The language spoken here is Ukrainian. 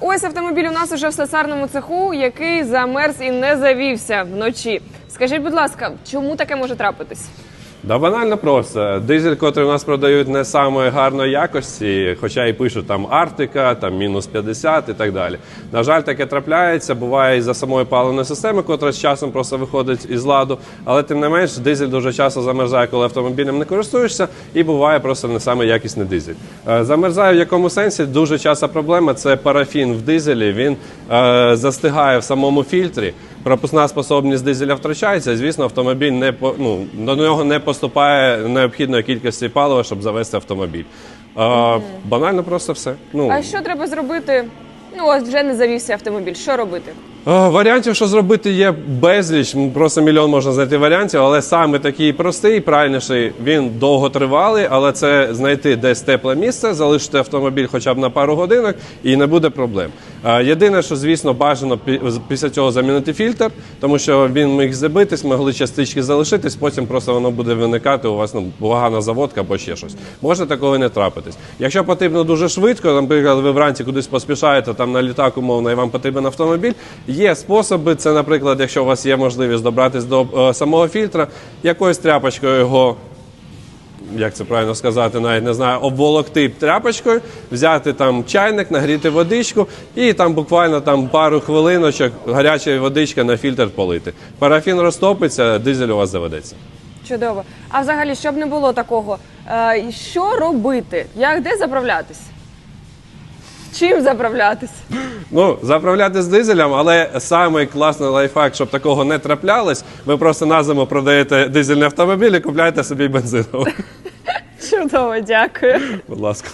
Ось автомобіль у нас уже в слесарному цеху, який замерз і не завівся вночі. Скажіть, будь ласка, чому таке може трапитись? Да банально просто. Дизель, котрий у нас продають не самої гарної якості, хоча і пишуть там Арктика, там мінус 50 і так далі. На жаль, таке трапляється, буває із-за самої паливної системи, котра з часом просто виходить із ладу. Але тим не менш, дизель дуже часто замерзає, коли автомобілем не користуєшся, і буває просто не саме якісний дизель. Е, Замерзає в якому сенсі? Дуже часто проблема це парафін в дизелі. Він е, застигає в самому фільтрі. Пропускна способність дизеля втрачається, і звісно, автомобіль не ну, до нього не поступає необхідної кількості палива, щоб завести автомобіль. Е, банально просто все. Ну, А що треба зробити? Ну, ось вже не завівся автомобіль. Що робити? Е, Варіантів, що зробити, є безліч. Просто мільйон можна знайти варіантів, але саме такий простий, правильніший, він довготривалий, але це знайти десь тепле місце, залишити автомобіль хоча б на пару годинок, і не буде проблем. Е, Єдине, що звісно бажано пі- після цього замінити фільтр, тому що він міг забитись, могли частички залишитись, потім просто воно буде виникати у вас ну, погана заводка або ще щось. Може такого не трапитись. Якщо потрібно дуже швидко, наприклад, ви вранці кудись поспішаєте там на літак умовно, і вам потрібен автомобіль. Є способи. Це, наприклад, якщо у вас є можливість добратись до е, самого фільтра, якоюсь тряпочкою його. Як це правильно сказати, навіть не знаю, обволокти тряпочкою, взяти там чайник, нагріти водичку і там буквально там пару хвилиночок гаряча водичка на фільтр полити. Парафін розтопиться, дизель у вас заведеться. Чудово. А взагалі, щоб не було такого, е, що робити? Як де заправлятись? Чим заправлятись? Ну, заправляти з дизелем, але самий класний лайфхак, щоб такого не траплялось, ви просто на зиму продаєте дизельний автомобіль і купляєте собі бензиновий. Чудово, дякую. Будь ласка.